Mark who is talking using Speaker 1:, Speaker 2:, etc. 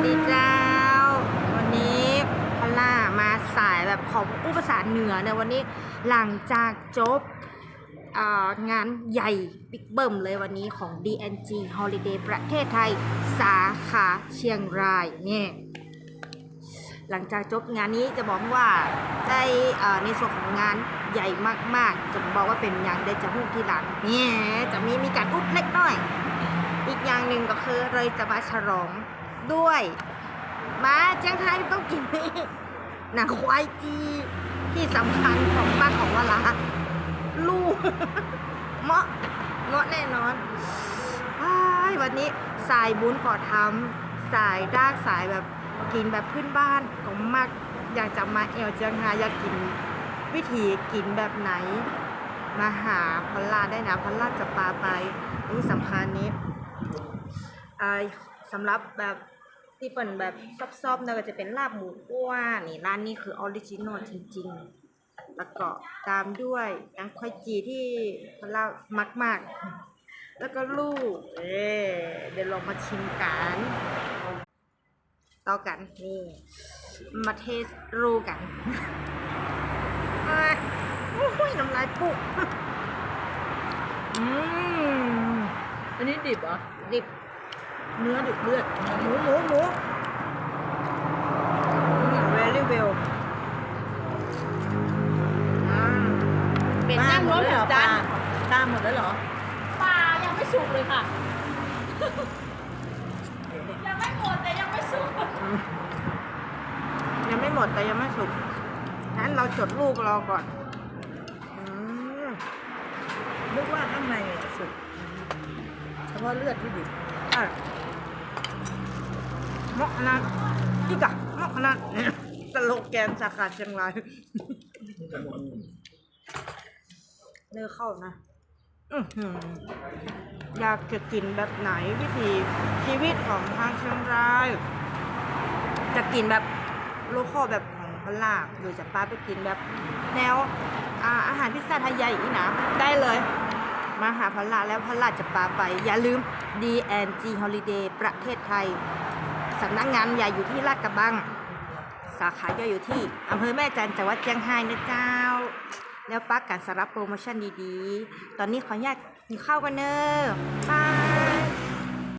Speaker 1: สดีเจ้า วันนี้พล่ามาสายแบบของอุปสานเหนือในวันนี้หลังจากจบงานใหญ่บิ๊กเบิ่มเลยวันนี้ของ DNG Holiday ประเทศไทย สาขาเชียงรายเนี่ยหลังจากจบงานนี้จะบอกว่าได้ในส่วนของงานใหญ่มากๆ จะบอกว่าเป็นอย่างเดจะฮูกที่หลังเนี่ยจะมีมีการอุบเล็กน้อย อีกอย่างหนึ่งก็คือเลยจะมาฉลอง ด้วยมาเจียงไฮ้ต้องกินนี่หนังควายจีที่สำคัญของบ้านของวลาลูกเมาะเมาะแน่นอนอ้วันนี้สายบุญก่อทำสายดากสายแบบกินแบบพื้นบ้านก็มากอยากจะมาเอวเจียงไฮ้อยากกินวิธีกินแบบไหน มาหาพลลาได้นะพลลาจะปาไปนี่สำคัญนี้สำหรับแบบ ที่เป็นแบบซอบๆเนี่ยก็จะเป็นลาบหมูอ้วนนี่ร้านนี้คือออริจินอลจริงๆ แล้วก็ตามด้วยยังควายจีที่พลลามักมากๆแล้วก็ลูก เอ๊เดี๋ยวลองมาชิมกัน ต่อกันนี่ มาเทสรูกันอะโอ้ยน้ำลายปุกอืม
Speaker 2: อันนี้ดิบเหรอ
Speaker 1: ดิบ
Speaker 2: เนื้อดิบเลือด
Speaker 1: หมูหมูหมูอืม very well อ่าเป็นนั่งรถ
Speaker 2: เห
Speaker 1: เห
Speaker 2: ร
Speaker 1: ร
Speaker 2: อ
Speaker 1: อ
Speaker 2: ปลา
Speaker 1: จ้า
Speaker 2: ปลาหมดแล้วเหรอ
Speaker 3: ปลายังไม่สุกเลยค่ะยังไม่หมดแต่ยังไม่สุก
Speaker 1: ยังไม่หมดแต่ยังไม่สุกงั้นเราจดลูกรอก่อนอืม
Speaker 2: นึกว่าข้างในอะสุกเฉพาะเลือดที่ดิบ
Speaker 1: อะเห มาะนะอีกะมาะนะสโลกแกนสาขาเชียงรายเนื้อเข้านะอยากจะกินแบบไหนวิธีชีวิตของทางเชียงราย จะกินแบบโลคอลแบบของพลาหรือจะป้าไปกินแบบ แนวอาอาหารพิซซ่าไทยใหญ่อีกนะได้เลย มาหาพลาแล้วพลาจะปาไป อย่าลืม DNG Holiday ประเทศไทย สำนักงานใหญ่อยู่ที่ลาดกระบัง สาขาย่อยอยู่ที่อำเภอแม่จันจังหวัดเชียงรายนะเจ้า แล้วปักการสำหรับโปรโมชั่นดีๆ ตอนนี้ขออนุญาตกินข้าวกันเนอะบาย